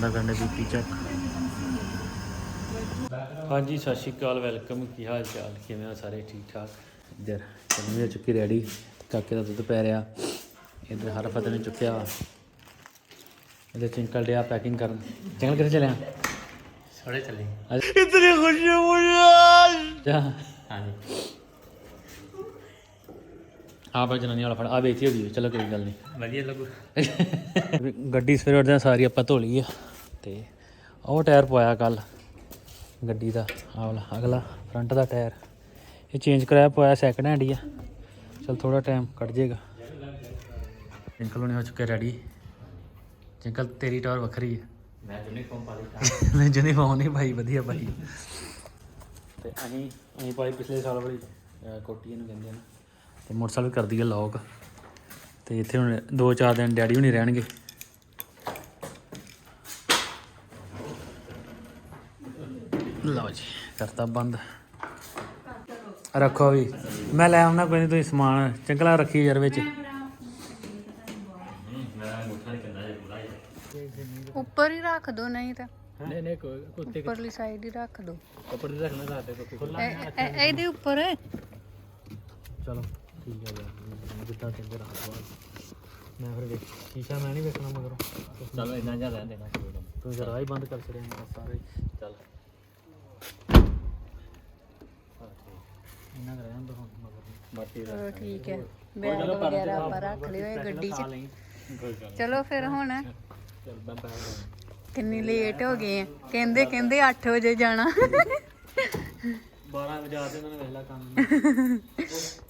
ਮੁੰਡਾ ਕਰਨੇ BP check. ਹਾਂਜੀ ਸਤਿ ਸ਼੍ਰੀ ਅਕਾਲ ਵੈਲਕਮ। ਕੀ ਹਾਲ ਚਾਲ? ਕਿਵੇਂ ਹੋ ਸਾਰੇ? ਠੀਕ ਠਾਕ? ਇੱਧਰ ਚੰਨੀ ਹੋ ਚੁੱਕੀ ਰੈਡੀ। ਕਾਕੇ ਦਾ ਦੁੱਧ ਪੈ ਰਿਹਾ। ਇੱਧਰ ਹਰ ਫਤਿਹ ਨੇ ਚੁੱਕਿਆ। ਇੱਧਰ ਚਿੰਕਲ ਡਿਆ ਪੈਕਿੰਗ ਕਰਨ। ਚੰਗਲ ਕਿੱਥੇ ਚੱਲਿਆ? ਥੋੜੇ ਚੱਲੇ। ਇਤਨੀ ਖੁਸ਼ੀ ਜਾ ਹਾਂਜੀ। ਆ ਬਾ ਜਨਾਨੀ ਵਾਲਾ ਫੜ ਆ ਬੇਤੀ ਹੋ ਗਈ ਚਲੋ ਕੋਈ ਗੱਲ ਨਹੀਂ ਵਧੀਆ ਲੱਗੂ। ਗੱਡੀ ਸਵੇਰੇ ਉੱਠਦਿਆਂ ਸਾਰੀ ਆਪਾਂ ਧੋ ਲਈ ਆ ਤੇ ਉਹ ਟਾਇਰ ਪਵਾਇਆ ਕੱਲ ਗੱਡੀ ਦਾ ਆਹ ਵਾਲਾ ਅਗਲਾ ਫਰੰਟ ਦਾ ਟਾਇਰ। ਇਹ ਚੇਂਜ ਕਰਾਇਆ ਪਵਾਇਆ ਸੈਕਿੰਡ ਹੈਂਡ ਹੀ ਆ। ਚਲ ਥੋੜਾ ਟਾਈਮ ਕੱਢ ਜਾਏਗਾ ਅੰਕਲ ਹੋਣੇ ਹੋ ਚੁੱਕੇ ਰੈਡੀ ਅੰਕਲ ਤੇਰੀ ਟਾਰ ਵੱਖਰੀ ਹੈ ਮੈਂ ਯੂਨੀਫਾਰਮ ਪਾ ਲਈ ਨਹੀਂ ਯੂਨੀਫਾਰਮ ਨਹੀਂ ਭਾਈ ਵਧੀਆ ਭਾਈ ਤੇ ਅਸੀਂ ਅਸੀਂ ਭਾਈ ਪਿਛਲੇ ਸਾਲ ਵਾਲੀ ਕੋਟੀ ਇਹਨੂੰ ਕਹਿੰਦੇ ਆ ਨਾ। ਤੇ ਮੋਟਰਸਾਈਕਲ ਕਰਦੀ ਹੈ ਲੋਕ ਤੇ ਇੱਥੇ ਹੁਣ ਦੋ ਚਾਰ ਦਿਨ ਡੈਡੀ ਵੀ ਨਹੀਂ ਰਹਿਣਗੇ। ਲਓ ਜੀ ਕਰਤਾ ਬੰਦ। ਰੱਖੋ ਵੀ। ਮੈਂ ਲੈ ਆਉਣਾ ਕੋਈ ਨਹੀਂ ਤੁਸੀਂ ਸਮਾਨ ਚੰਗਲਾ ਰੱਖੀ ਯਾਰ ਵਿੱਚ। ਉੱਪਰ ਹੀ ਰੱਖ ਦੋ ਨਹੀਂ ਤਾਂ। ਨਹੀਂ ਨਹੀਂ ਕੋਈ ਉੱਪਰਲੀ ਸਾਈਡ ਹੀ ਰੱਖ ਦੋ। ਕੱਪੜੇ ਰੱਖਣਾ ਸਾਡੇ ਕੋਲ ਖੁੱਲਾ ਇਹ- ਇਹ- ਇਹਦੇ ਉੱਪਰ। ਚਲੋ। ਠੀਕ ਹੈ ਯਾਰ ਜਿੱਦਾਂ ਚੰਗੇ ਰੱਖ ਬਾਅਦ ਮੈਂ ਫਿਰ ਵੇਖ ਸ਼ੀਸ਼ਾ ਮੈਂ ਨਹੀਂ ਵੇਖਣਾ ਮਗਰੋਂ। ਚਲੋ ਇੰਨਾ ਜਿਹਾ ਰਹਿਣ ਦੇਣਾ ਤੂੰ ਜਰਾ ਹੀ ਬੰਦ ਕਰ ਛੜਿਆ ਮੇਰਾ ਸਾਰੇ। ਚੱਲ। ਇੰਨਾ ਕਰ ਰਹਿਣ ਦੋ ਹੁਣ ਮਗਰ। ਬਾਕੀ ਠੀਕ ਹੈ। ਬੈਗ ਵਗੈਰਾ ਆਪਾਂ ਰੱਖ ਲਿਓ ਇਹ ਗੱਡੀ 'ਚ। ਚਲੋ ਫਿਰ ਹੁਣ। ਮੈਂ ਕਿੰਨੀ ਲੇਟ ਹੋ ਗਏ ਆ। ਕਹਿੰਦੇ ਕਹਿੰਦੇ 8 ਵਜੇ ਜਾਣਾ। 12 ਵਜੇ ਆਦੇ ਉਹਨਾਂ ਨੇ ਵੇਖ ਲਾ ਕੰਮ।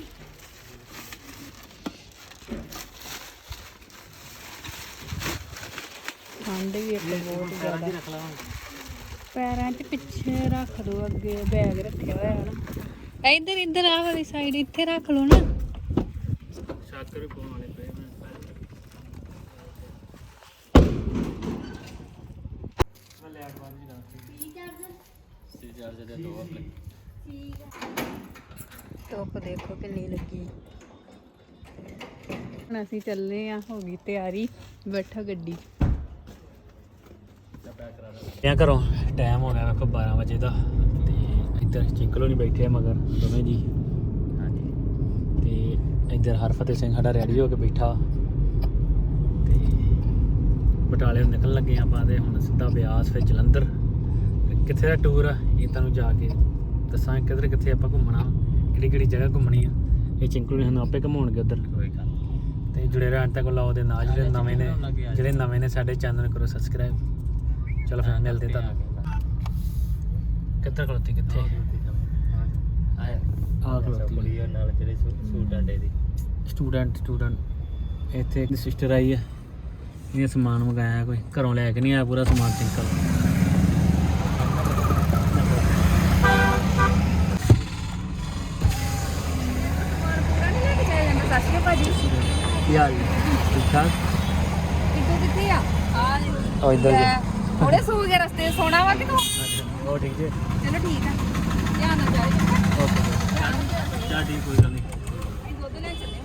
ਠੰਡ ਵੀ ਇੱਕ ਬਹੁਤ ਜ਼ਿਆਦਾ। ਪੈਰਾਂ 'ਚ ਪਿੱਛੇ ਰੱਖ ਦੋ ਅੱਗੇ ਬੈਗ ਰੱਖਿਆ ਹੋਇਆ ਨਾ ਇੱਧਰ ਇੱਧਰ ਆ ਵਾਲੀ ਸਾਈਡ ਇੱਥੇ ਰੱਖ ਲਓ ਨਾ। ਸ਼ਾਕਰ ਵੀ ਪਾਉਣ ਵਾਲੇ ਪਏ ਮੈਂ ਲੈ ਆਵਾਂ ਜੀ ਰਾਤ ਸੀ ਚਾਰਜ ਦੇ ਦੋ ਆਪਣੇ। ਧੁੱਪ ਦੇਖੋ ਕਿੰਨੀ ਲੱਗੀ। ਹੁਣ ਅਸੀਂ ਚੱਲੇ ਆ ਹੋ ਗਈ ਤਿਆਰੀ ਬੈਠੋ ਗੱਡੀ। 'ਚ। ਕਿਆ ਕਰੋ? ਟਾਈਮ ਹੋ ਗਿਆ ਵੇਖੋ 12 ਵਜੇ ਦਾ। ਤੇ ਇੱਧਰ ਚਿੰਕਲੋ ਨਹੀਂ ਬੈਠੇ ਆ ਮਗਰ ਦੋਵੇਂ ਜੀ। ਹਾਂਜੀ। ਤੇ ਇੱਧਰ ਹਰਫਤਿਹ ਸਿੰਘ ਸਾਡਾ ਰੈਡੀ ਹੋ ਕੇ ਬੈਠਾ। ਤੇ ਬਟਾਲੇ ਨਿਕਲਣ ਲੱਗੇ ਆਪਾਂ ਤੇ ਹੁਣ ਸਿੱਧਾ ਬਿਆਸ ਫਿਰ ਜਲੰਧਰ। ਤੇ ਕਿੱਥੇ ਦਾ ਟੂਰ ਆ? ਇਹ ਤੁਹਾਨੂੰ ਜਾ ਕੇ ਦੱਸਾਂਗੇ ਕਿੱਧਰ ਕਿੱਥੇ ਆਪਾਂ ਘੁੰਮਣਾ ਕਿਹੜੀ ਕਿਹੜੀ ਜਗ੍ਹਾ ਘੁੰਮਣੀ ਆ। ਇਹ ਚਿੰਕਲੂ ਨੇ ਸਾਨੂੰ ਆਪੇ ਘੁਮਾਉਣਗੇ ਉੱਧਰ। ਕੋਈ ਗੱਲ ਤੇ ਜੁੜੇ ਰਹਿਣ ਤੱਕ ਲਾਓ ਦੇ ਨਾਲ ਜਿਹੜੇ ਨਵੇਂ ਨੇ ਜਿਹੜੇ ਨਵੇਂ ਨੇ ਸਾਡੇ ਚੈਨਲ ਕਰੋ ਸਬਸਕ੍ਰਾਈਬ ਚਲੋ ਫਿਰ ਮਿਲਦੇ ਤੁਹਾਨੂੰ। ਕਿੱਧਰ ਖਲੋਤੀ ਕਿੱਥੇ? ਆਹ ਖਲੋਤੀ ਨਾਲ ਜਿਹੜੇ ਸੂਟ ਆਂਡੇ ਦੀ। Student student. ਇੱਥੇ ਇੱਕ ਸਿਸਟਰ ਆਈ ਹੈ ਇਹ ਸਮਾਨ ਮੰਗਾਇਆ ਕੋਈ। ਘਰੋਂ ਲੈ ਕੇ ਨਹੀਂ ਆਇਆ ਪੂਰਾ ਸਮਾਨ ਸਿੰਕਲ ਜੀ ਠੀਕ ਠਾਕ? ਕਿੱਥੇ ਕਿੱਥੇ ਆ? ਆ ਉਹ ਇੱਧਰ ਉਹਦੇ ਸੂ ਕੇ ਰਸਤੇ 'ਚ ਸੋਣਾ ਵਾ ਕਿ ਤੂੰ? ਉਹ ਠੀਕ ਜੀ। ਚਲੋ ਠੀਕ ਆ। ਧਿਆਨ ਨਾਲ ਜਾਇਓ। ਓਕੇ। ਚਾਹ ਠੀਕ ਕੋਈ ਗੱਲ ਨਹੀਂ। ਅਸੀਂ ਦੁੱਧ ਲੈ ਚੱਲੇ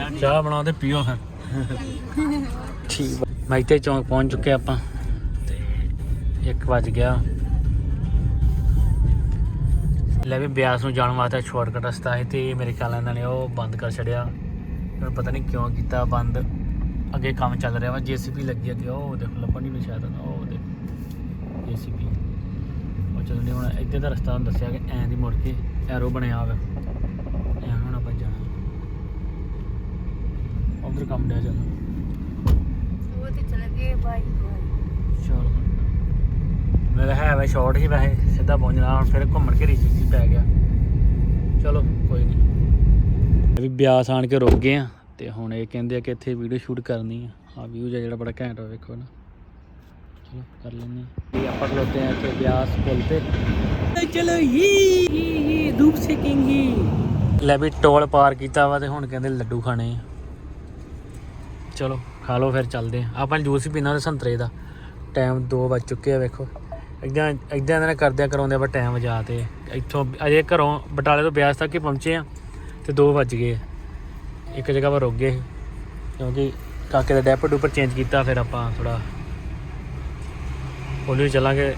ਹੁਣ ਚਾਹ ਬਣਾਓ ਤੇ ਪੀਓ ਫਿਰ। ਠੀਕ ਮਾਈਤੇ ਚੌਂਕ ਪਹੁੰਚ ਚੁੱਕੇ ਆਪਾਂ। ਤੇ 1 ਵਜ ਗਿਆ। ਲੈ ਵੀ ਬਿਆਸ ਨੂੰ ਜਾਣ ਵਾਸਤੇ ਸ਼ਾਰਟਕਟ ਰਸਤਾ ਹੈ ਤੇ ਮੇਰੇ ਖਿਆਲ ਨਾਲ ਇਹਨਾਂ ਨੇ ਉਹ ਬੰਦ ਕਰ ਛੜਿਆ ਮੈਨੂੰ ਪਤਾ ਨਹੀਂ ਕਿਉਂ ਕੀਤਾ ਬੰਦ। ਅੱਗੇ ਕੰਮ ਚੱਲ ਰਿਹਾ ਵਾ। ਜੀਸੀਪੀ ਲੱਗੀ ਅੱਗੇ ਉਹ ਦੇਖੋ ਲੱਭਣ ਨਹੀਂ ਸ਼ਾਇਦ। ਉਹ ਜੀਸੀਪੀ ਉਹ ਚੱਲਣੀ ਹੁਣ ਇੱਧਰ ਦਾ ਰਸਤਾ ਤੁਹਾਨੂੰ ਦੱਸਿਆ ਕਿ ਐਂ ਦੀ ਮੁੜ ਕੇ ਐਰੋ ਬਣਿਆ ਹੋਵੇ ਐਂ ਹੁਣ ਆਪਾਂ ਜਾਣਾ। ਉਧਰ ਕੰਮ ਡਿਆ ਚੱਲ। ਉਹ ਤੇ ਚਲੇ ਗਏ ਬਾਈ ਚਲ। ਮੇਰਾ ਹੈ ਵਾ ਸ਼ਾਰਟ ਹੀ ਵੈਸੇ ਸਿੱਧਾ ਪਹੁੰਚਣਾ ਹੁਣ ਫਿਰ ਘੁੰਮਣ ਘੇਰੀ ਚੀਜ਼ ਪੈ ਗਿਆ। ਚਲੋ ਕੋਈ ਨਹੀਂ ਵੀ ਬਿਆਸ ਆਣ ਕੇ ਰੁਕ ਗਏ ਆ ਤੇ ਹੁਣ ਇਹ ਕਹਿੰਦੇ ਆ ਕਿ ਇੱਥੇ ਵੀਡੀਓ ਸ਼ੂਟ ਕਰਨੀ ਆ। ਆ ਵਿਊ ਜਿਹੜਾ ਬੜਾ ਘੈਂਟ ਆ ਵੇਖੋ ਨਾ। ਚਲੋ ਕਰ ਲੈਂਦੇ ਹਾਂ। ਆਪਾਂ ਖਲੋਤੇ ਆ ਇੱਥੇ ਬਿਆਸ ਪੁਲ ਤੇ। ਚਲੋ ਹੀ ਧੂਪ ਸੇਕਿੰਗੇ ਲੈ ਵੀ ਟੋਲ ਪਾਰ ਕੀਤਾ ਵਾ ਤੇ ਹੁਣ ਕਹਿੰਦੇ ਲੱਡੂ ਖਾਣੇ ਆ। ਚਲੋ ਖਾ ਲਓ ਫਿਰ ਚੱਲਦੇ ਆ ਆਪਾਂ ਜੂਸ ਵੀ ਪੀਣਾ ਉਹਦੇ ਸੰਤਰੇ ਦਾ। ਟਾਈਮ 2 ਵੱਜ ਚੁੱਕੇ ਆ ਵੇਖੋ। ਇਦਾਂ ਇਦਾਂ ਇਹਨਾਂ ਨੇ ਕਰਦਿਆਂ ਕਰਾਉਂਦੇ ਆਪਾਂ ਟਾਈਮ ਵਜਾ ਤੇ। ਇੱਥੋਂ ਅਜੇ ਘਰੋਂ ਬਟਾਲੇ ਤੋਂ ਬਿਆਸ ਤੱਕ ਹੀ ਪਹੁੰਚੇ ਆ ਤੇ 2 ਵੱਜ ਗਏ ਇੱਕ ਜਗ੍ਹਾ 'ਤੇ ਰੁਕ ਗਏ ਕਿਉਂਕਿ ਕਾਕੇ ਦਾ ਡੈਪਰ ਡੂਪਰ ਚੇਂਜ ਕੀਤਾ ਫਿਰ ਆਪਾਂ ਥੋੜਾ ਹੌਲੀ ਚੱਲਾਂਗੇ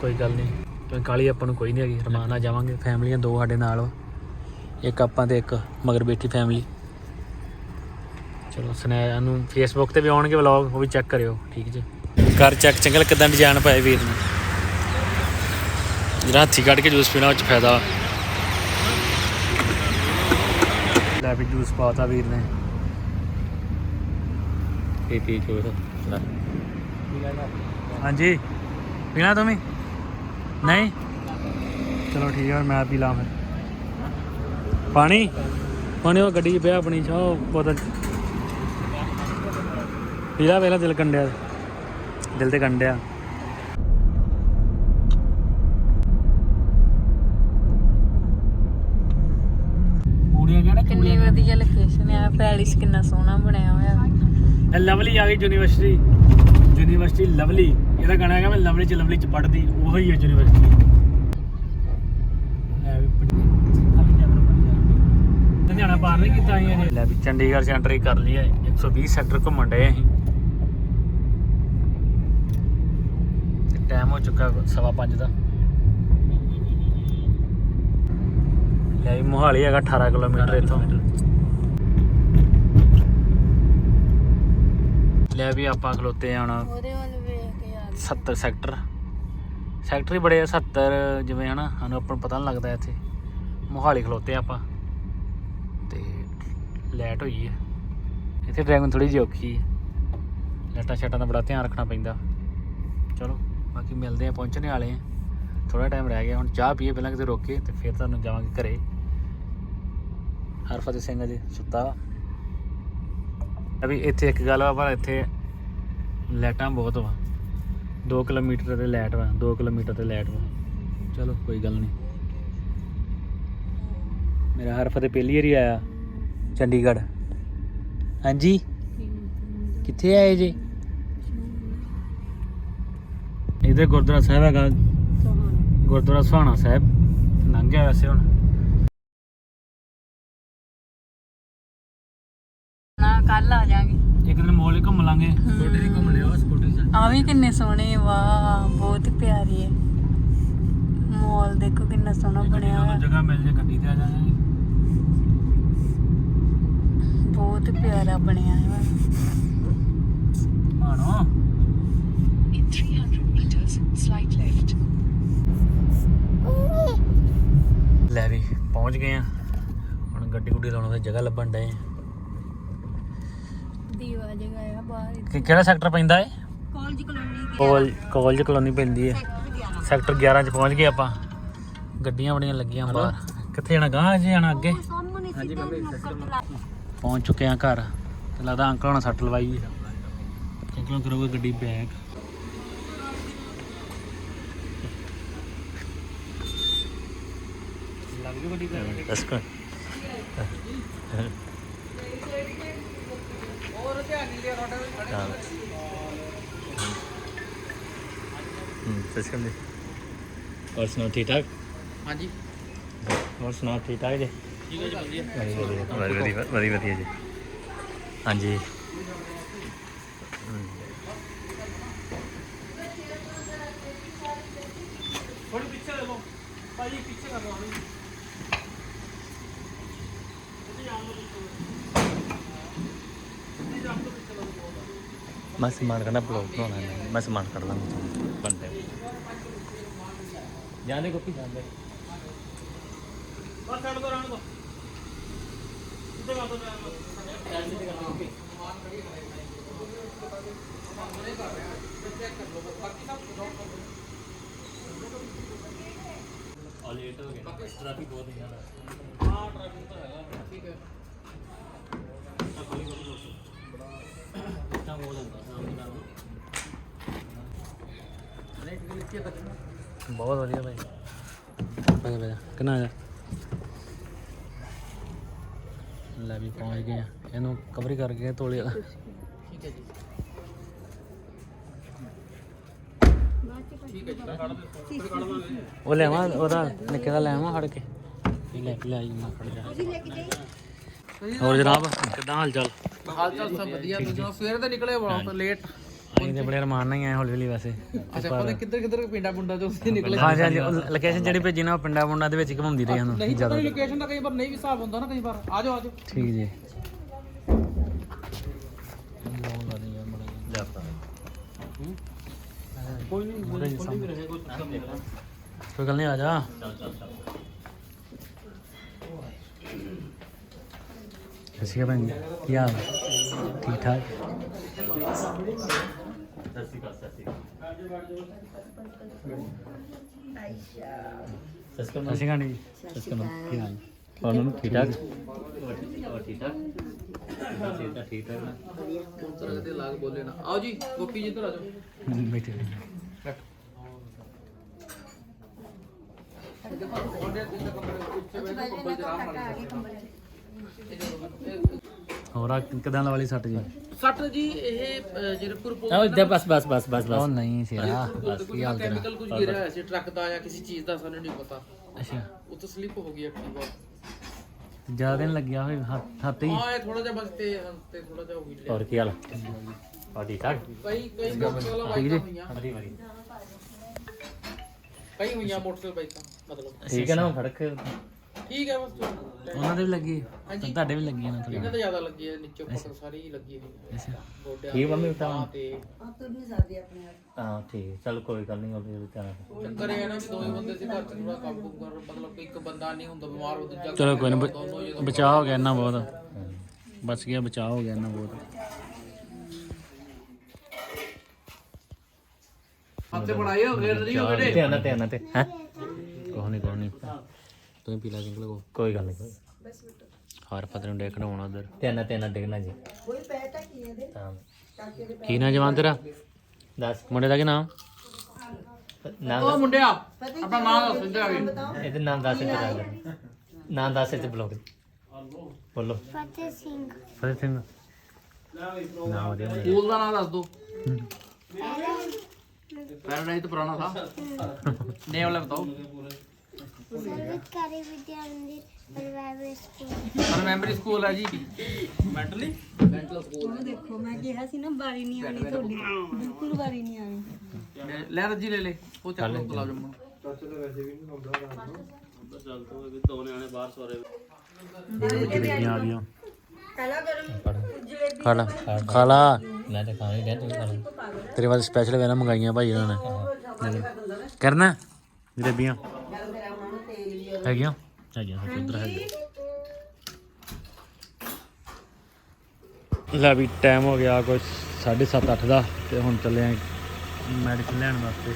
ਕੋਈ ਗੱਲ ਨਹੀਂ। ਕਿਉਂਕਿ ਕਾਲੀ ਆਪਾਂ ਨੂੰ ਕੋਈ ਨਹੀਂ ਹੈਗੀ ਰਮਾਨ ਨਾਲ ਜਾਵਾਂਗੇ। ਫੈਮਲੀਆਂ ਦੋ ਸਾਡੇ ਨਾਲ ਵਾ। ਇੱਕ ਆਪਾਂ ਤੇ ਇੱਕ ਮਗਰ ਬੈਠੀ ਫੈਮਲੀ ਚਲੋ ਸਨੈ ਨੂੰ ਫੇਸਬੁੱਕ ਤੇ ਵੀ ਆਉਣਗੇ ਵਲੌਗ ਉਹ ਵੀ ਚੈੱਕ ਕਰਿਓ ਠੀਕ ਜੀ? ਕਰ ਚੈੱਕ ਚੰਗਲ ਕਿਦਾਂ ਡਿਜ਼ਾਈਨ ਪਾਏ ਵੀਰ ਨੇ। ਜਿਹੜਾ ਹੱਥੀ ਕੱਢ ਕੇ ਜੂਸ ਪੀਣਾ ਉਹ ਚ ਫਾਇਦਾ ਲੈ ਵੀ ਜੂਸ ਪਾਤਾ ਵੀਰ ਨੇ। ਪੀ ਪੀ ਚੋਰ ਹਾਂਜੀ। ਪੀਣਾ ਤੁਸੀਂ ਨਹੀਂ? ਚਲੋ ਠੀਕ ਹੈ ਮੈਂ ਪੀ ਲਾਂ ਫਿਰ। ਪਾਣੀ? ਪਾਣੀ ਉਹ ਗੱਡੀ 'ਚ ਪਿਆ ਆਪਣੀ ਚਾਹ ਬੋਤਲ 'ਚ। ਪੀ ਲਾ ਪਹਿਲਾਂ ਦਿਲ ਕੰਡਿਆ। ਦਿਲ ਤੇ ਕੰਡਿਆ। ਪੂੜੀਆਂ ਕਿਹੜਾ ਕਿੰਨੀ ਵਧੀਆ ਲੋਕੇਸ਼ਨ ਆ ਪੈਲਿਸ ਕਿੰਨਾ ਸੋਹਣਾ ਬਣਿਆ ਹੋਇਆ। ਇਹ ਲਵਲੀ ਆ ਗਈ ਯੂਨੀਵਰਸਿਟੀ। ਯੂਨੀਵਰਸਿਟੀ ਲਵਲੀ, ਇਹਦਾ ਗਾਣਾ ਹੈਗਾ ਮੈਂ ਲਵਲੀ ਚ ਲਵਲੀ ਚ ਪੜਦੀ ਉਹ ਹੈ ਯੂਨੀਵਰਸਿਟੀ। ਲੈ ਪਾਰ ਨਹੀਂ ਕੀਤਾ ਅਸੀਂ ਲੈ ਵੀ ਚੰਡੀਗੜ੍ਹ ਚ ਐਂਟਰੀ ਕਰ ਲਈ 120 ਸੈਕਟਰ ਘੁੰਮਣ ਡਏ ਅਸੀਂ। ਤੇ ਟਾਈਮ ਹੋ ਚੁੱਕਾ ਸਵਾ ਪੰਜ ਦਾ। ਲੈ ਵੀ ਮੋਹਾਲੀ ਹੈਗਾ 18 ਕਿਲੋਮੀਟਰ ਇੱਥੋਂ। ਲੈ ਵੀ ਆਪਾਂ ਖਲੋਤੇ ਆ ਹੁਣ। ਉਹਦੇ ਵੱਲ ਵੇਖ ਕੇ ਆ 70 ਸੈਕਟਰ। ਸੈਕਟਰ ਹੀ ਬੜੇ ਆ 70 ਜਿਵੇਂ ਹਨਾ ਸਾਨੂੰ ਆਪਾਂ ਨੂੰ ਪਤਾ ਨਹੀਂ ਲੱਗਦਾ ਇੱਥੇ। ਮੋਹਾਲੀ ਖਲੋਤੇ ਆਪਾਂ। ਤੇ ਲੈਟ ਹੋਈ ਹੈ ਇੱਥੇ ਡਰਾਈਵਿੰਗ ਥੋੜੀ ਜਿਹੀ ਔਖੀ ਹੈ ਲੈਟਾਂ ਛੱਟਾਂ ਦਾ ਬੜਾ ਧਿਆਨ ਰੱਖਣਾ ਪੈਂਦਾ। ਚਲੋ ਬਾਕੀ ਮਿਲਦੇ ਆ ਪਹੁੰਚਣੇ ਵਾਲੇ ਆ। ਥੋੜਾ ਟਾਈਮ ਰਹਿ ਗਿਆ ਹੁਣ ਚਾਹ ਪੀਏ ਪਹਿਲਾਂ ਕਿਤੇ ਰੋਕ ਤੇ ਫਿਰ ਤੁਹਾਨੂੰ ਜਾਵਾਂਗੇ ਘਰੇ। ਹਰਫਤ ਸਿੰਘ ਜੀ ਸੁੱਤਾ ਵਾ। ਅਭੀ ਇੱਥੇ ਇੱਕ ਗੱਲ ਵਾ ਪਰ ਇੱਥੇ ਲਾਈਟਾਂ ਬਹੁਤ ਵਾ। 2 ਕਿਲੋਮੀਟਰ ਤੇ ਲਾਈਟ ਵਾ 2 ਕਿਲੋਮੀਟਰ ਤੇ ਲਾਈਟ ਵਾ। ਚਲੋ ਕੋਈ ਗੱਲ ਨਹੀਂ। ਮੇਰਾ ਹਰਫ ਤੇ ਪਹਿਲੀ ਵਾਰੀ ਆਇਆ ਚੰਡੀਗੜ੍ਹ। ਹਾਂਜੀ? ਕਿੱਥੇ ਆਏ ਜੀ? ਇਹਦੇ ਗੁਰਦੁਆਰਾ ਸਾਹਿਬ ਹੈਗਾ। ਗੁਰਦੁਆਰਾ ਸੁਹਾਣਾ ਸਾਹਿਬ। ਲੰਘ ਗਿਆ ਵੈਸੇ ਹੁਣ। ਮੋਲ ਹੀ ਘੁੰਮ ਲਾਂਗੇ। ਸਕੂਟਰੀ ਦੀ ਘੁੰਮ ਲਿਓ ਸਕੂਟਰੀ 'ਚ। ਆ ਵੀ ਕਿੰਨੇ ਸੋਹਣੇ ਵਾਹ ਬਹੁਤ ਪਿਆਰੀ ਹੈ ਮਾਲ ਦੇਖੋ ਕਿੰਨਾ ਸੋਹਣਾ ਬਣਿਆ ਹੋਇਆ। ਜਗ੍ਹਾ ਮਿਲ ਜੇ ਗੱਡੀ ਤੇ ਆ ਜਾਵਾਂਗੇ ਬਹੁਤ ਪਿਆਰਾ ਬਣਿਆ ਹੈ ਮਾਣੋ। In 300 meters, slight left. ਲੈ ਵੀ ਪਹੁੰਚ ਗਏ ਆ। ਹੁਣ ਗੱਡੀ ਗੁੱਡੀ ਲਾਉਣ ਵਾਸਤੇ ਜਗ੍ਹਾ ਲੱਭਣ ਡਏ ਆ। ਬਾਹਰ। ਕਿ ਕਿਹੜਾ ਸੈਕਟਰ ਪੈਂਦਾ ਏ? College colony college college colony ਪੈਂਦੀ ਹੈ ਸੈਕਟਰ 11 ਚ ਪਹੁੰਚ ਗਏ ਆਪਾਂ। ਗੱਡੀਆਂ ਬੜੀਆਂ ਲੱਗੀਆਂ ਬਾਹਰ। ਕਿੱਥੇ ਜਾਣਾ ਗਾਂ ਅਜੇ ਜਾਣਾ ਅੱਗੇ? ਹਾਂਜੀ ਮੰਮੀ ਪਹੁੰਚ ਚੁੱਕੇ ਆ ਘਰ। ਤੇ ਲੱਗਦਾ ਅੰਕਲ ਹੋਣਾ ਸੱਟ ਲਵਾਈ ਹੈ ਅੰਕਲ ਕਰੋਗੇ ਗੱਡੀ ਬੈਗ ਲੱਗ ਜੂ ਗੱਡੀ ਤੇ ਦੱਸ ਕੋ ਹੂੰ। ਸੱਚ ਕਹਿੰਦੇ ਹੋਰ ਸੁਣਾਓ ਠੀਕ ਠਾਕ? ਹਾਂਜੀ। ਹੋਰ ਸੁਣਾਓ ਠੀਕ ਠਾਕ ਜੀ? ਠੀਕ ਹੈ ਜੀ ਵਧੀਆ। ਵਧੀਆ ਵਧੀਆ। ਵਧੀਆ ਜੀ। ਹਾਂਜੀ ਥੋੜੀ ਪਿੱਛੇ ਲੈ ਲਓ ਭਾਈ ਪਿੱਛੇ ਕਰ ਲਓ ਮੈਂ ਸਮਾਨ ਕਰਨਾ ਬਲੌਗ ਬਣਾਉਣਾ ਹੈ ਮੈਂ ਸਮਾਨ ਕਰ ਲਾਂਗਾ ਬੰਦੇ ਜਾਣੇ ਕੋਪੀ ਜਾਂਦੇ। ਬਸ ਛੱਡ ਦੋ ਰਹਿਣ ਦੋ। ਇੱਥੇ ਕਰ ਦੋ ਆ ਲੇਟ ਹੋ ਗਿਆ ਟ੍ਰੈਫਿਕ ਬਹੁਤ ਹੈ ਹਾਂ ਟ੍ਰੈਫਿਕ ਤਾਂ ਹੈਗਾ। ਠੀਕ ਹੈ ਤਾਂ ਹੋ ਜਾਂਦਾ ਸਾਹਮਣੇ ਨਾਲ ਬਹੁਤ ਵਧੀਆ ਭਾਈ। ਬੈਠਾ ਬੈਠਾ ਕਿੰਨਾ ਆਇਆ? ਲੈ ਵੀ ਪਹੁੰਚ ਗਏ ਆ। ਇਹਨੂੰ ਕਵਰ ਕਰਕੇ ਤੋਲੇ ਵਾਲਾ। ਉਹ ਲੈਵਾਂ ਉਹਦਾ ਨਿੱਕੇ ਦਾ ਲੈਵਾਂ ਫੜ ਕੇ। ਇਹ ਲੈ ਲੈ ਆਈ ਮੈਂ ਫੜ ਜਾ ਹੋਰ ਜਨਾਬ ਕਿੱਦਾਂ ਹਾਲ ਚਾਲ ਹਾਲ ਚਾਲ ਸਭ ਵਧੀਆ ਤੁਸੀਂ ਸਵੇਰ ਦੇ ਨਿਕਲੇ ਬਹੁਤ ਲੇਟ ਅਸੀਂ ਤੇ ਬੜੇ ਅਰਮਾਨ ਨਾਲ ਹੀ ਆਏ ਹੌਲੀ ਹੌਲੀ ਵੈਸੇ। ਅੱਛਾ ਪਤਾ ਕਿੱਧਰ ਕਿੱਧਰ ਪਿੰਡਾ ਪੁੰਡਾ ਜੋ ਤੁਸੀਂ ਨਿਕਲੇ? ਹਾਂਜੀ ਹਾਂਜੀ ਲੋਕੇਸ਼ਨ ਜਿਹੜੀ ਭੇਜੀ ਨਾ ਉਹ ਪਿੰਡਾਂ ਪੁੰਡਾਂ ਦੇ ਵਿੱਚ ਘੁੰਮਦੀ ਰਹੀ ਸਾਨੂੰ ਨਹੀਂ ਪਤਾ ਲੋਕੇਸ਼ਨ ਦਾ ਕਈ ਵਾਰ ਨਹੀਂ ਵੀ ਹਿਸਾਬ ਹੁੰਦਾ ਨਾ ਕਈ ਵਾਰ। ਆ ਜਾਓ ਆ ਜਾਓ। ਠੀਕ ਜੀ। ਕੋਈ ਨਹੀਂ ਕੋਈ ਗੱਲ ਨਹੀਂ ਆ ਜਾ। ਸਸੀ ਭੈਣ ਜੀ। ਕੀ ਹਾਲ? ਹੈ? ਠੀਕ? ਠਾਕ ਸਸੀ ਭੈਣ ਜੀ। ਸਸੀ ਭੈਣ ਜੀ ਕੀ ਹਾਲ? ਹੈ? ਤੁਹਾਨੂੰ ਠੀਕ ਠਾਕ? ਪੁੱਤਰ ਦੇ ਲਾਗ ਬੋਲੇ ਨਾ। ਆਓ ਜੀ ਗੋਪੀ ਜੀ ਇੱਧਰ ਆ ਜਾਓ। ਬੈਠੇ ਹੋਰ ਆ ਕਿਦਾਂ ਦਾ ਵਾਲੀ ਸੱਟ ਜੀ? ਸੱਟ ਜੀ ਇਹ ਅਹ, ਜਿਹੜੇ ਪੁਰਪੋ ਆਹ ਇੱਧਰ ਬਸ ਬਸ ਬਸ ਬਸ ਉਹ ਬਸ ਨਹੀਂ ਸਿਰਾ ਬਸ ਕੀ ਹਾਲ ਤੇਰਾ? ਕੈਮੀਕਲ ਕੁਝ ਗਿਰਿਆ ਹੋਇਆ ਸੀ ਟਰੱਕ ਦਾ ਜਾਂ ਕਿਸੇ ਚੀਜ਼ ਦਾ ਸਾਨੂੰ ਨਹੀਂ ਪਤਾ। ਅੱਛਾ। ਉਹ ਤਾਂ ਸਲਿੱਪ ਹੋ ਗਈ ਐਕਟਿਵਾ ਜ਼ਿਆਦਾ ਦਿਨ ਲੱਗਿਆ ਹੋਏ ਹੱਥ ਹੱਥ ਹੀ। ਹਾਂ ਇਹ ਥੋੜਾ ਜਿਹਾ ਬਸ ਤੇ ਤੇ ਥੋੜਾ ਜਿਹਾ ਹੋ ਗਿਆ ਹੋਰ ਕੀ ਹਾਲ ਹੋਰ ਠੀਕ ਠਾਕ? ਕਈ ਕਈ ਮੋਟਰਸਾਈਕਲ ਬਾਈਕਾਂ ਹੋਈਆਂ। ਵਧੀਆ ਵਧੀਆ। ਕਈ ਹੋਈਆਂ ਮੋਟਰਸਾਈਕਲ ਬਾਈਕਾਂ ਮਤਲਬ। ਠੀਕ ਹੈ ਨਾ ਫੜਕ। ਠੀਕ ਹੈ ਬਸ ਉਹਨਾਂ ਦੇ ਵੀ ਲੱਗੀ ਤੁਹਾਡੇ ਵੀ ਲੱਗੀ ਨਾ ਥੋੜੀ ਇਹਨਾਂ ਤੇ ਜ਼ਿਆਦਾ ਲੱਗੀ ਹੈ ਨੀਚੇ ਉੱਪਰ ਸਾਰੀ ਹੀ ਲੱਗੀ ਹੋਈ ਹੈ। ਅੱਛਾ। ਗੋਡਿਆਂ ਠੀਕ ਮੰਮੀ ਉਠਾ ਹਾਂ ਤੇ। ਹਾਂ ਠੀਕ ਚਲ ਕੋਈ ਗੱਲ ਨਹੀਂ ਉਹਦੇ ਵਿੱਚ ਧਿਆਨ ਚੱਕਰ ਇਹ ਹੈ ਨਾ ਵੀ ਦੋਵੇਂ ਬੰਦੇ ਸੀ ਘਰ ਚ ਥੋੜਾ ਕੰਮ ਕੁਮ ਕਰ ਮਤਲਬ ਕਿ ਇੱਕ ਬੰਦਾ ਨਹੀਂ ਹੁੰਦਾ ਬਿਮਾਰ ਹੋ ਦੂਜਾ ਚਲੋ ਕੋਈ ਨਾ ਦੋਨੋਂ ਜਦੋਂ ਬਚਾਅ ਹੋ ਗਿਆ ਇੰਨਾ ਬਹੁਤ। ਬਚ ਗਿਆ ਬਚਾਅ ਹੋ ਗਿਆ ਇੰਨਾ ਬਹੁਤ। ਹੱਥੇ ਬਣਾਏ ਹੋ ਗਏ ਨਹੀਂ ਹੋ ਬੇਟੇ। ਧਿਆਨ ਨਾਲ ਧਿਆਨ ਨਾਲ ਤੇ ਹੈ? ਕੋਹ ਨਹੀਂ ਕੋਹ ਨਹੀਂ ਤੂੰ ਹੀ ਪੀ ਲੈ ਸਿੰਗਲ ਕੋ ਕੋਈ ਗੱਲ ਨਹੀਂ। ਹਾਰ ਫਤਰ ਨੂੰ ਦੇਖਣਾ ਹੋਣਾ ਉਧਰ। ਧਿਆਨ ਨਾਲ ਧਿਆਨ ਨਾਲ ਡਿੱਗਣਾ ਜੀ। ਹਾਂ ਕੀ ਨਾ ਜਵਾਨ ਤੇਰਾ? ਦੱਸ। ਮੁੰਡੇ ਦਾ ਕੀ ਨਾਮ? ਨਾਮ ਉਹ ਮੁੰਡਿਆ ਆਪਣਾ ਨਾਮ ਦੱਸ ਇੱਧਰ ਆ ਕੇ ਦੱਸ ਇਹਦੇ ਨਾਮ ਦੱਸ ਇੱਥੇ ਆ ਨਾਮ ਦੱਸ ਇੱਥੇ ਬਲੌਗ ਬੋਲੋ। ਫਤਿਹ ਸਿੰਘ। ਨਾ ਵਧੀਆ ਮੁੰਡਾ। ਸਕੂਲ ਦਾ ਨਾਮ ਦੱਸ ਦੋ। ਪੈਰਾਡਾਈਜ਼ ਤਾਂ ਪੁਰਾਣਾ ਥਾ। ਨੇਮ ਵਾਲਾ ਬਤਾਓ। ਸਰਵਿਤਕਾਰੀ ਵਿਦਿਆ ਮੰਦਿਰ ਸਕੂਲ ਪਰ ਮੈਮਰੀ ਸਕੂਲ ਹੈ ਜੀ। Mentally mental school. ਦੇਖੋ ਮੈਂ ਕਿਹਾ ਸੀ ਨਾ ਬਾਰੀ ਨਹੀਂ ਆਣੀ ਤੁਹਾਡੀ। ਬਿਲਕੁਲ ਬਾਰੀ ਨਹੀਂ ਆਣੀ ਲੈ ਰੱਜੀ ਲੈ ਲੈ ਉਹ ਚੱਕ ਗੁਲਾਬ ਜਾਮੁਨ ਜਲੇਬੀਆਂ ਆ ਗਈਆਂ ਖਾ ਲਾ ਖਾ ਲਾ ਮੈਂ ਤਾਂ ਖਾਣੀ ਡੈਂ ਤੂੰ ਖਾ ਲੈ ਤੇਰੇ ਵਾਸਤੇ ਸਪੈਸ਼ਲ ਵੇਨਾ ਮੰਗਾਈਆਂ ਭਾਈ ਉਹਨਾਂ ਨੇ। ਕਰਨਾ। ਜਲੇਬੀਆਂ। ਹੈਗੀਆਂ ਹੈਗੀਆਂ ਸੱਚ ਉਧਰ ਹੈਗੀਆਂ ਲੈ ਵੀ ਟਾਈਮ ਹੋ ਗਿਆ ਕੁਝ 7:30 8 ਦਾ ਤੇ ਹੁਣ ਚੱਲੇ ਆਂ ਮੈਡੀਸਨ ਲੈਣ ਵਾਸਤੇ।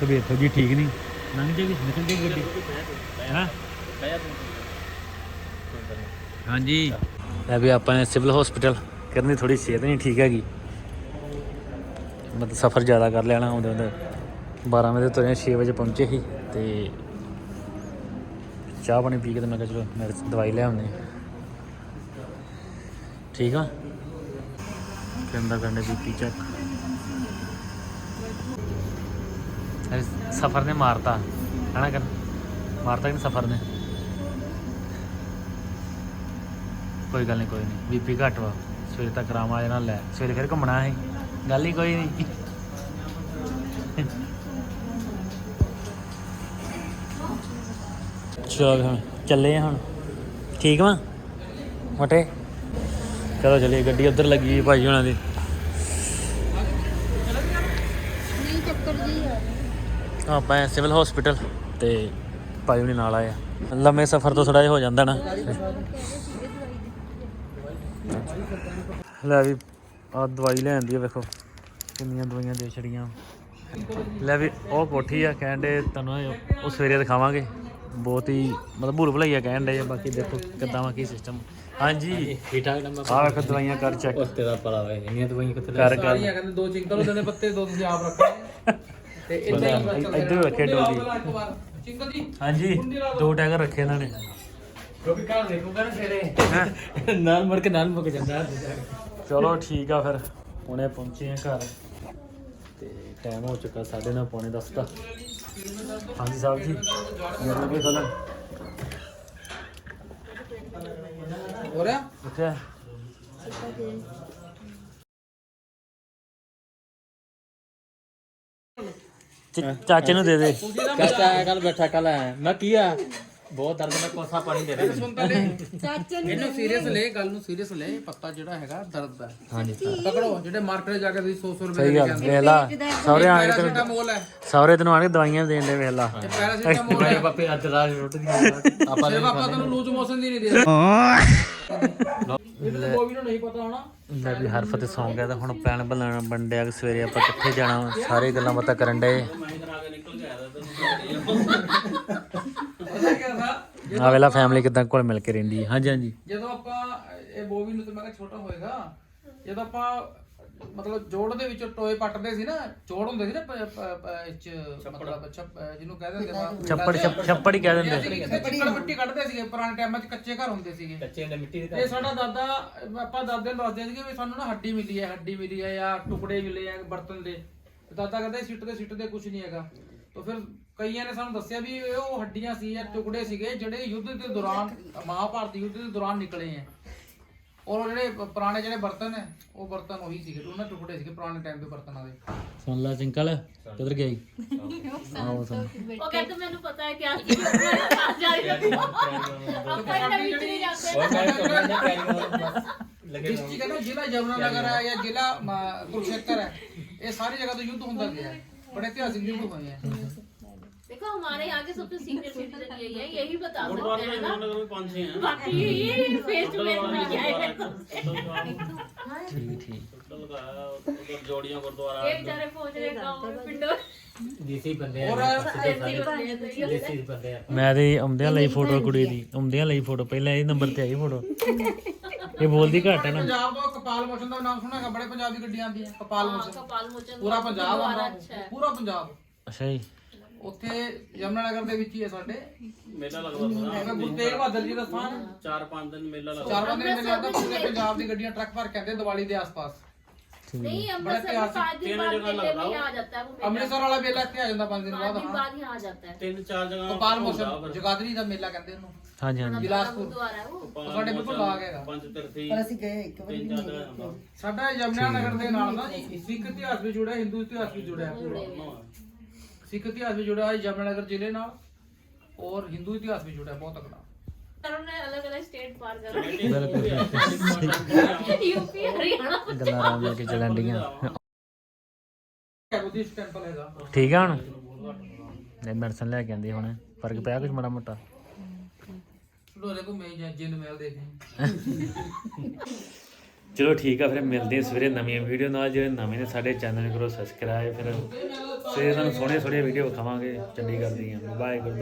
ਤਬੀਅਤ ਥੋੜੀ ਠੀਕ ਨਹੀਂ। ਲੰਘ ਜੇਗੀ ਨਿਕਲ ਜੇਗੀ ਗੱਡੀ। ਹਾਂ? ਹਾਂਜੀ। ਲੈ ਵੀ ਆਪਾਂ ਨੇ ਸਿਵਲ ਹਸਪੀਟਲ ਕਰਨੀ ਥੋੜੀ ਸਿਹਤ ਨਹੀਂ ਠੀਕ ਹੈਗੀ। ਮਤਲਬ ਸਫ਼ਰ ਜ਼ਿਆਦਾ ਕਰ ਲੈਣਾ ਆਉਂਦੇ ਆਉਂਦੇ 12 ਵਜੇ ਤੁਰੇ 6 ਵਜੇ ਪਹੁੰਚੇ ਸੀ ਤੇ ਚਾਹ ਪਾਣੀ ਪੀ ਕੇ ਤੇ ਮੈਂ ਕਿਹਾ ਚਲੋ ਮੇਰੇ ਦਵਾਈ ਲੈ ਆਉਂਦੇ ਠੀਕ ਆ? ਕਹਿੰਦਾ ਕਰਨੇ ਬੀਪੀ ਚੈੱਕ ਸਫ਼ਰ ਨੇ ਮਾਰਤਾ, ਹਨਾ ਕਰ ਮਾਰਤਾ ਕਿ ਸਫ਼ਰ ਨੇ? ਕੋਈ ਗੱਲ ਨਹੀਂ, ਕੋਈ ਨਹੀਂ। ਬੀਪੀ ਘੱਟ ਵਾ। ਸਵੇਰੇ ਤੱਕ ਆਰਾਮ ਆ ਜਾਣਾ, ਲੈ। ਸਵੇਰੇ ਫਿਰ ਘੁੰਮਣਾ ਹੈ ਗੱਲ ਹੀ ਕੋਈ ਨਹੀਂ। ਚਲ ਹੁਣ ਚੱਲੇ ਆ ਹੁਣ। ਠੀਕ ਵਾ? ਮਟੇ? ਚਲੋ ਚਲੀਏ ਗੱਡੀ ਉੱਧਰ ਲੱਗੀ ਭਾਈ ਹੁਣਾਂ ਦੀ। ਨਹੀਂ ਚੱਕਰ ਜੀ ਆ ਆਪਾਂ ਸਿਵਲ ਹਸਪੀਟਲ ਤੇ ਭਾਈ ਹੁਣੀ ਨਾਲ ਆਏ ਆ। ਲੰਮੇ ਸਫ਼ਰ ਤੋਂ ਥੋੜਾ ਜਿਹਾ ਹੋ ਜਾਂਦਾ ਨਾ। ਲੈ ਵੀ ਆ ਦਵਾਈ ਲੈ ਆਂਦੀ ਆ ਵੇਖੋ। ਕਿੰਨੀਆਂ ਦਵਾਈਆਂ ਦੇ ਛੜੀਆਂ। ਲੈ ਵੀ ਉਹ ਕੋਠੀ ਆ ਕਹਿੰਦੇ ਤੁਹਾਨੂੰ ਉਹ ਸਵੇਰੇ ਦਿਖਾਵਾਂਗੇ। ਬਹੁਤ ਹੀ ਮਤਲਬ ਭੂਲ ਭੁਲਈਆ ਕਹਿਣ ਦੇ ਬਾਕੀ ਦੇਖੋ ਕਿੱਦਾਂ ਵਾ ਕੀ ਸਿਸਟਮ ਹਾਂਜੀ। ਠੀਕ ਠਾਕ ਨੰਬਰ ਵੇਖੋ ਦਵਾਈਆਂ ਕਰ ਚੈੱਕ ਉਸ ਤੇ ਦਾ ਪਲਾ ਵੇ ਇੰਨੀਆਂ ਦਵਾਈਆਂ ਕਿੱਥੇ ਕਰ ਕਰ। ਸਾਰੀਆਂ ਕਹਿੰਦੇ ਦੋ ਚਿੰਕਲ ਉਹਦੇ ਨੇ ਪੱਤੇ ਦੋ ਤੁਸੀਂ ਆਪ ਰੱਖੋ। ਤੇ ਹੀ ਚੱਲਦਾ ਇੱਧਰ ਰੱਖੇ। ਡੋਲੀ। ਚਿੰਕਲ ਜੀ ਹਾਂਜੀ ਦੋ ਟੈਗਰ ਰੱਖੇ ਇਹਨਾਂ ਨੇ। ਕਿਉਂਕਿ ਘਰ ਦੇਖੂਗਾ ਨਾ ਤੇਰੇ ਨਾਲ ਮੁੜ ਕੇ ਨਾਲ ਮੁੱਕ ਜਾਂਦਾ। ਚਲੋ ਠੀਕ ਆ ਫਿਰ। ਹੁਣੇ ਪਹੁੰਚੇ ਆ ਘਰ। ਤੇ ਟਾਈਮ ਹੋ ਚੁੱਕਾ ਸਾਢੇ ਨੌ ਪੌਣੇ ਦਸ ਦਾ। ਹਾਂਜੀ ਸਾਹਿਬ ਜੀ ਮੇਰੇ ਲੱਗੇ ਖੋਲਣ ਹੋ। ਰਿਹਾ ਚ- ਚਾਚੇ ਨੂੰ ਦੇ ਦੇ। ਚਾਚਾ ਕੱਲ ਬੈਠਾ ਕੱਲ ਆਇਆ। ਮੈਂ ਕੀ ਆ ਬਹੁਤ ਦਰਦ ਮੈਂ ਕੋਸਾ ਪਾਣੀ ਦੇ ਰਿਹਾ ਸੁਣ ਤਾਂ ਲੈ ਇਹਨੂੰ ਸੀਰੀਅਸ ਲੈ ਗੱਲ ਨੂੰ ਸੀਰੀਅਸ ਲੈ ਇਹ ਪੱਤਾ ਜਿਹੜਾ ਹੈਗਾ ਦਰਦ ਦਾ। ਹਾਂਜੀ ਪਕੜੋ ਜਿਹੜੇ ਮਾਰਕੀਟ ਜਾ ਕੇ ਤੁਸੀਂ 100 100 ਰੁਪਏ ਸਹੀ ਦੇ ਗੱਲ ਜਾਂਦੇ ਵੇਖ ਲਾ ਆਣ ਕੇ ਤੈਨੂੰ ਪੈਰਾਸੀਟਾਮੋਲ ਹੈ। ਤੈਨੂੰ ਆਣ ਕੇ ਦਵਾਈਆਂ ਦੇਣ ਦੇ ਵੇਖ ਲਾ। ਪੈਰਾਸੀਟਾਮੋਲ ਹੈ। ਪਾਪੇ ਅੱਜ ਰਾਤ ਰੋਟੀ ਦੀ ਆਪਾਂ ਸਿਰਫ ਆਪਾਂ ਤੁਹਾਨੂੰ ਲੂਜ ਮੋਸ਼ਨ ਦੀ ਨਹੀਂ ਦੇ ਰਹੇ ਇਹ ਤਾਂ ਕੋਈ ਨੂੰ ਨਹੀਂ ਪਤਾ ਹੋਣਾ ਮੈਂ ਵੀ ਹਰ ਫਤਿਹ ਸੌਂ ਗਿਆ ਤਾਂ ਹੁਣ ਪਲਾਨ ਬਣਾਉਣਾ ਬੰਡਿਆ ਕਿ ਸਵੇਰੇ ਆਪਾਂ ਕਿੱਥੇ ਜਾਣਾ। ਸਾਰੇ ਗੱਲਾਂ ਬਾਤਾਂ ਕਰਨ ਡਏ। ਪਤਾ ਕੀ ਥਾ ਆ ਵੇਲਾ ਫੈਮਿਲੀ ਕਿਦਾਂ ਕੋਲ ਮਿਲ ਕੇ ਰਹਿੰਦੀ ਹੈ। ਹਾਂਜੀ ਹਾਂਜੀ। ਜਦੋਂ ਆਪਾਂ ਇਹ ਬੋਵੀ ਨੂੰ ਤੇ ਮੈਂ ਕਿਹਾ ਛੋਟਾ ਹੋਏਗਾ ਜਦੋਂ ਆਪਾਂ ਮਤਲਬ ਜੋੜ ਦੇ ਵਿੱਚੋਂ ਟੋਏ ਪੱਟਦੇ ਸੀ ਨਾ ਜੋੜ ਹੁੰਦੇ ਸੀ ਨਾ ਪ- ਪ- ਪ- ਇਹ ਚ ਮਤਲਬ ਛੱਪ- ਜਿਹਨੂੰ ਕਹਿੰਦੇ ਹੁੰਦੇ ਆ। ਛੱਪੜ ਛੱਪ- ਛੱਪੜ ਹੀ ਕਹਿ ਦਿੰਦੇ ਅਸੀਂ ਚਿੱਕੜ ਮਿੱਟੀ ਕੱਢਦੇ ਸੀਗੇ ਪੁਰਾਣੇ ਟਾਈਮਾਂ 'ਚ ਕੱਚੇ ਘਰ ਹੁੰਦੇ ਸੀਗੇ। ਕੱਚੇ ਨੇ ਮਿੱਟੀ ਦੇ ਇਹ ਸਾਡਾ ਦਾਦਾ ਆਪਾਂ ਦਾਦੇ ਨੂੰ ਦੱਸਦੇ ਸੀਗੇ ਵੀ ਸਾਨੂੰ ਨਾ ਹੱਡੀ ਮਿਲੀ ਹੈ ਹੱਡੀ ਮਿਲੀ ਹੈ ਜਾਂ ਟੁਕੜੇ ਮਿਲੇ ਆ ਬਰਤਨ ਦੇ। ਦਾਦਾ ਕਹਿੰਦੇ ਸਿੱਟਦੇ ਸਿੱਟਦੇ ਕੁਝ ਨਹੀਂ ਹੈਗਾ। ਤਾਂ ਫਿਰ ਕਈਆਂ ਨੇ ਸਾਨੂੰ ਦੱਸਿਆ ਵੀ ਇਹ ਉਹ ਹੱਡੀਆਂ ਸੀ ਜਾਂ ਟੁਕੜੇ ਸੀਗੇ ਜਿਹੜੇ ਯੁੱਧ ਦੇ ਦੌਰਾਨ ਮਹਾਭਾਰਤ ਯੁੱਧ ਦੇ ਦੌਰਾਨ ਨਿਕਲੇ ਆ। ਔਰ ਉਹ ਜਿਹੜੇ ਪੁਰਾਣੇ ਜਿਹੜੇ ਬਰਤਨ ਹੈ ਉਹ ਬਰਤਨ ਉਹੀ ਸੀਗੇ ਉਹਨਾਂ ਟੁਕੜੇ ਸੀਗੇ ਪੁਰਾਣੇ ਟਾਈਮ ਦੇ ਬਰਤਨਾਂ ਦੇ। ਸੁਣ ਲਾ ਸਿੰਕਲ ਕਿੱਧਰ ਗਈ? ਆਓ ਸੁਣ। ਉਹ ਕਹਿੰਦੇ ਮੈਨੂੰ ਪਤਾ ਹੈ ਕਿ ਅੱਜ ਆਪਾਂ ਵਿੱਚ ਨਹੀਂ ਜਾਂਦੇ। ਡਿਸਟ੍ਰਿਕਟ ਹੈ ਨਾ ਜ਼ਿਲ੍ਹਾ ਜਮਨਾਨਗਰ ਹੈ ਜਾਂ ਜ਼ਿਲ੍ਹਾ ਮ- ਕੁਰੂਕਸ਼ੇਤਰ ਹੈ। ਇਹ ਸਾਰੀ ਜਗ੍ਹਾ ਤੋਂ ਯੁੱਧ ਹੁੰਦਾ ਗਿਆ ਹੈ। ਬੜੇ ਇਤਿਹਾਸਿਕ ਯੁੱਧ ਹੋਏ ਹੈ देखो हमारे यहाँ के सबसे सीनियर सिटीजन यही है यही बता सकते हैं ना बाकी ये फेस टू फेस मिल गया है ਠੀਕ ਠੀਕ एक बेचारे पहुंच रहे गाँव में पिंडो ਦੇਸੀ ਬੰਦੇ ਔਰ ऐसे बने तो ये ਦੇਸੀ ਬੰਦੇ ਆ ਮੈਂ ਤੇ ਆਉਂਦਿਆਂ ਲਈ ਫੋਟੋ ਕੁੜੀ ਦੀ ਆਉਂਦਿਆਂ ਲਈ ਫੋਟੋ ਪਹਿਲਾਂ ਇਹ ਨੰਬਰ ਤੇ ਆਈ ਫੋਟੋ ਇਹ ਬੋਲਦੀ ਘੱਟ ਹੈ ਨਾ। ਪੰਜਾਬ ਤੋਂ ਕਪਾਲ ਮੋਚਨ ਦਾ ਨਾਮ ਸੁਣਾਗਾ ਬੜੇ ਪੰਜਾਬੀ ਗੱਡੀਆਂ ਆਉਂਦੀਆਂ ਕਪਾਲ ਮੋਚਨ। ਕਪਾਲ ਮੋਚਨ ਪੂਰਾ ਪੰਜਾਬ ਆਉਂਦਾ। ਪੂਰਾ ਪੰਜਾਬ। ਅੱਛਾ ਜੀ। ਉੱਥੇ ਯਮਨਾ ਨਗਰ ਦੇ ਵਿੱਚ ਹੀ ਹੈ ਸਾਡੇ। ਮੇਲਾ ਲੱਗਦਾ ਹੈਗਾ ਗੁਰੂ ਤੇਗ ਬਹਾਦਰ ਜੀ ਦਾ ਸਥਾਨ 4-5 ਦਿਨ ਮੇਲਾ ਲੱਗਦਾ। 4-5 ਦਿਨ ਮੇਲਾ ਲੱਗਦਾ ਪੰਜਾਬ ਦੀ ਗੱਡੀਆਂ ਟਰੱਕ ਭਰ ਕੇ ਆਉਂਦੇ ਦੀਵਾਲੀ ਦੇ ਆਸ-ਪਾਸ। नहीं अमृतसर में पाँच दिन बाद मेले में ही आ जाता है वो मेला ਅੰਮ੍ਰਿਤਸਰ ਵਾਲਾ ਮੇਲਾ ਇੱਥੇ ਆ ਜਾਂਦਾ ਪੰਜ ਦਿਨ पाँच ਬਾਅਦ दिन ਹਾਂ बाद यहाँ आ जाता है ਤਿੰਨ ਚਾਰ ਜਗ੍ਹਾ ਕਪਾਲ ਮੋਚਨ ਜਗਾਦਰੀ ਦਾ ਮੇਲਾ ਕਹਿੰਦੇ ਉਹਨੂੰ ਹਾਂਜੀ ਹਾਂਜੀ ਬਿਲਾਸਪੁਰ गुरुद्वारा है वो ਉਹ ਸਾਡੇ ਬਿਲਕੁਲ ਲਾਗ ਹੈਗਾ ਪੰਜ ਤਿਰਥੀ ਸਾਡਾ ਯਮੁਨਾਨਗਰ ਦੇ ਨਾਲ ਨਾ ਸਿੱਖ ਇਤਿਹਾਸ ਵੀ ਜੁੜਿਆ ਹਿੰਦੂ ਇਤਿਹਾਸ ਵੀ ਜੁੜਿਆ ਸਿੱਖ ਇਤਿਹਾਸ ਵੀ ਜੁੜਿਆ ਹੈ ਯਮੁਨਾਨਗਰ ਜ਼ਿਲ੍ਹੇ ਨਾਲ ਔਰ ਹਿੰਦੂ ਇਤਿਹਾਸ ਵੀ ਜੁੜਿਆ ਬਹੁਤ ਤਕੜਾ ਪਰ ਉਹਨੇ ਅਲੱਗ ਅਲੱਗ ਸਟੇਟ ਪਾਰ ਕਰ ਲਈ ਯੂਪੀ ਹਰਿਆਣਾ। ਗੱਲਾਂ ਆਰਾਮ ਨਾਲ ਕੇ ਚੱਲਣ ਡੀਆਂ ਬੁੱਧਿਸਟ ਟੈਂਪਲ ਹੈਗਾ ਠੀਕ ਆ ਹੁਣ? ਨਹੀਂ ਮੈਡੀਸਨ ਲੈ ਕੇ ਆਂਦੇ ਫ਼ਰਕ ਪਿਆ ਕੁਝ ਮਾੜਾ ਮੋਟਾ? ਚਲੋ ਠੀਕ ਆ ਫਿਰ ਮਿਲਦੇ ਸਵੇਰੇ ਨਵੀਆਂ ਵੀਡੀਓ ਨਾਲ। ਜਿਹੜੇ ਨਵੇਂ ਨੇ ਸਾਡੇ ਚੈਨਲ ਕਰੋ ਸਬਸਕ੍ਰਾਈਬ ਫਿਰ ਸਵੇਰੇ ਤੁਹਾਨੂੰ ਸੋਹਣੇ ਸੋਹਣੇ ਵੀਡੀਓ ਵਿਖਾਵਾਂਗੇ। ਚੰਡੀਗੜ੍ਹ ਦੀਆਂ। Bye good